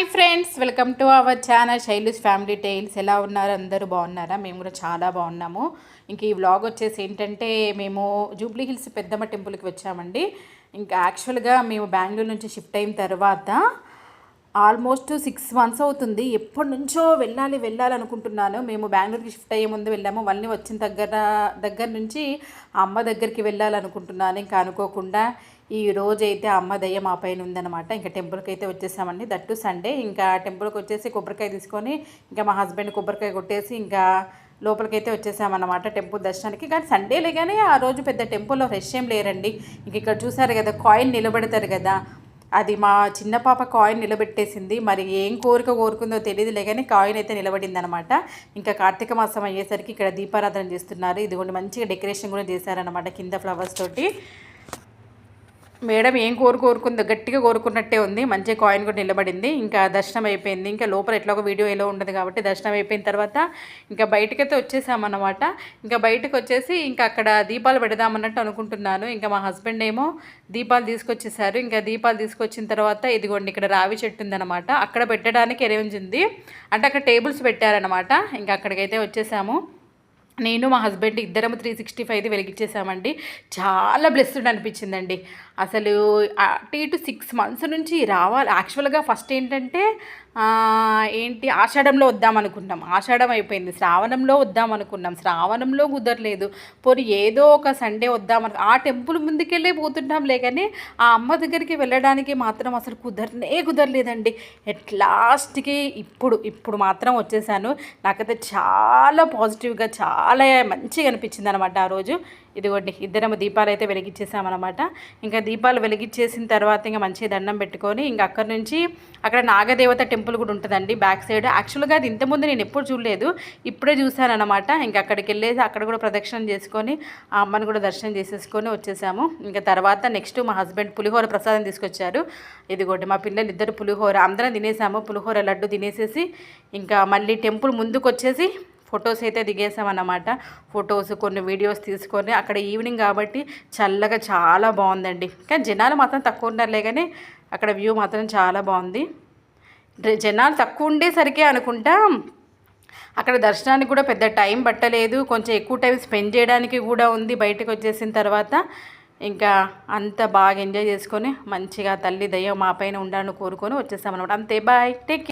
Hi friends welcome to our channel Shailu's family tiles. ఎలా ఉన్నారు? అందరూ బాగున్నారా? మేము కూడా చాలా బాగున్నాము. ఇంక ఈ వ్లాగ్ వచ్చేసి ఏంటంటే మేము జూబ్లీ హిల్స్ పెద్దమ్మ టెంపుల్కి వచ్చామండి. ఇంకా యాక్చువల్గా మేము బెంగళూరు నుంచి షిఫ్ట్ అయిన తర్వాత ఆల్మోస్ట్ సిక్స్ మంత్స్ అవుతుంది. ఎప్పటి నుంచో వెళ్ళాలి వెళ్ళాలి అనుకుంటున్నాను. మేము బెంగళూరుకి షిఫ్ట్ అయ్యే ముందు వెళ్ళాము. మళ్ళీ వచ్చిన దగ్గర దగ్గర నుంచి అమ్మ దగ్గరికి వెళ్ళాలనుకుంటున్నాను. ఇంకా అనుకోకుండా ఈ రోజు అయితే అమ్మ దయ్య మా పైన ఉందన్నమాట. ఇంకా టెంపుల్కి అయితే వచ్చేసామండి దట్టు సండే. ఇంకా టెంపుల్కి వచ్చేసి కొబ్బరికాయ తీసుకొని ఇంకా మా హస్బెండ్ కొబ్బరికాయ కొట్టేసి ఇంకా లోపలికైతే వచ్చేసామన్నమాట టెంపుల్ దర్శనానికి. కానీ సండేలే కానీ ఆ రోజు పెద్ద టెంపుల్లో ఫ్రెష్ ఏం లేరండి. ఇంక ఇక్కడ చూసారు కదా కాయిన్ నిలబెడతారు కదా. అది మా చిన్న పాప కాయిన్ నిలబెట్టేసింది. మరి ఏం కోరిక కోరుకుందో తెలియదులే కానీ కాయిన్ అయితే నిలబడిందనమాట ఇంకా కార్తీక మాసం అయ్యేసరికి ఇక్కడ దీపారాధన చేస్తున్నారు. ఇదిగోండి మంచిగా డెకరేషన్ కూడా చేశారనమాట కింద ఫ్లవర్స్ తోటి. మేడం ఏం కోరు కోరుకుందో? గట్టిగా కోరుకున్నట్టే ఉంది. మంచి కాయిన్ కూడా నిలబడింది. ఇంకా దర్శనం అయిపోయింది. ఇంకా లోపల ఎట్లా ఒక వీడియో ఎలా ఉండదు కాబట్టి దర్శనం అయిపోయిన తర్వాత ఇంకా బయటకైతే వచ్చేసామన్నమాట. ఇంకా బయటకు వచ్చేసి ఇంకా అక్కడ దీపాలు పెడదామన్నట్టు అనుకుంటున్నాను. ఇంకా మా హస్బెండ్ ఏమో దీపాలు తీసుకొచ్చేసారు. ఇంకా దీపాలు తీసుకొచ్చిన తర్వాత ఇదిగోండి ఇక్కడ రావి చెట్టు ఉందన్నమాట. అక్కడ పెట్టడానికి అరేంజ్ ఉంది. అంటే అక్కడ టేబుల్స్ పెట్టారనమాట ఇంకా అక్కడికైతే వచ్చేసాము. నేను మా హస్బెండ్ ఇద్దరం త్రీ సిక్స్టీ ఫైవ్ వెలిగించేసామండి చాలా బ్లెస్డ్ అనిపించిందండి. అసలు అటు ఇటు సిక్స్ మంత్స్ నుంచి రావాలి. యాక్చువల్గా ఫస్ట్ ఏంటంటే ఏంటి? ఆషాఢంలో వద్దాం అనుకున్నాం. ఆషాఢం అయిపోయింది. శ్రావణంలో వద్దాం అనుకున్నాం. శ్రావణంలో కుదరలేదు. పోనీ ఏదో ఒక సండే వద్దాం అను ఆ టెంపుల్ ముందుకెళ్ళే పోతుంటాంలే కానీ ఆ అమ్మ దగ్గరికి వెళ్ళడానికి మాత్రం అసలు కుదరనే కుదరలేదండి. ఎట్ లాస్ట్కి ఇప్పుడు ఇప్పుడు మాత్రం వచ్చేసాను. నాకైతే చాలా పాజిటివ్గా చాలా మంచిగా అనిపించింది అనమాట ఆ రోజు. ఇదిగోండి ఇద్దరం దీపాలు అయితే వెలిగించేసామన్నమాట ఇంకా దీపాలు వెలిగించేసిన తర్వాత ఇంకా మంచిగా దండం పెట్టుకొని ఇంకా అక్కడి నుంచి అక్కడ నాగదేవత టెంపుల్ టెంపుల్ కూడా ఉంటుందండి బ్యాక్ సైడ్. యాక్చువల్గా అది ఇంతకుముందు నేను ఎప్పుడు చూడలేదు ఇప్పుడే చూశాను అనమాట ఇంకా అక్కడికి వెళ్ళేసి అక్కడ కూడా ప్రదక్షిణం చేసుకొని ఆ అమ్మని కూడా దర్శనం చేసేసుకొని వచ్చేసాము. ఇంకా తర్వాత నెక్స్ట్ మా హస్బెండ్ పులిహోర ప్రసాదం తీసుకొచ్చారు. ఇదిగోటి మా పిల్లలు ఇద్దరు పులిహోర. అందరం తినేసాము పులిహోర లడ్డు తినేసేసి ఇంకా మళ్ళీ టెంపుల్ ముందుకు వచ్చేసి ఫొటోస్ అయితే దిగేసామన్నమాట. ఫొటోస్ కొన్ని వీడియోస్ తీసుకొని అక్కడ ఈవినింగ్ కాబట్టి చల్లగా చాలా బాగుందండి. కానీ జనాలు మాత్రం తక్కువ ఉన్నారులే కానీ అక్కడ వ్యూ మాత్రం చాలా బాగుంది. జనాలు తక్కువ ఉండేసరికి అనుకుంటా అక్కడ దర్శనానికి కూడా పెద్ద టైం పట్టలేదు. కొంచెం ఎక్కువ టైం స్పెండ్ చేయడానికి కూడా ఉంది బయటకు వచ్చేసిన తర్వాత. ఇంకా అంత బాగా ఎంజాయ్ చేసుకొని మంచిగా తల్లి దయ్యం మా పైన ఉండాలని కోరుకొని వచ్చేసామన్నమాట. అంతే బాయ్ టేక్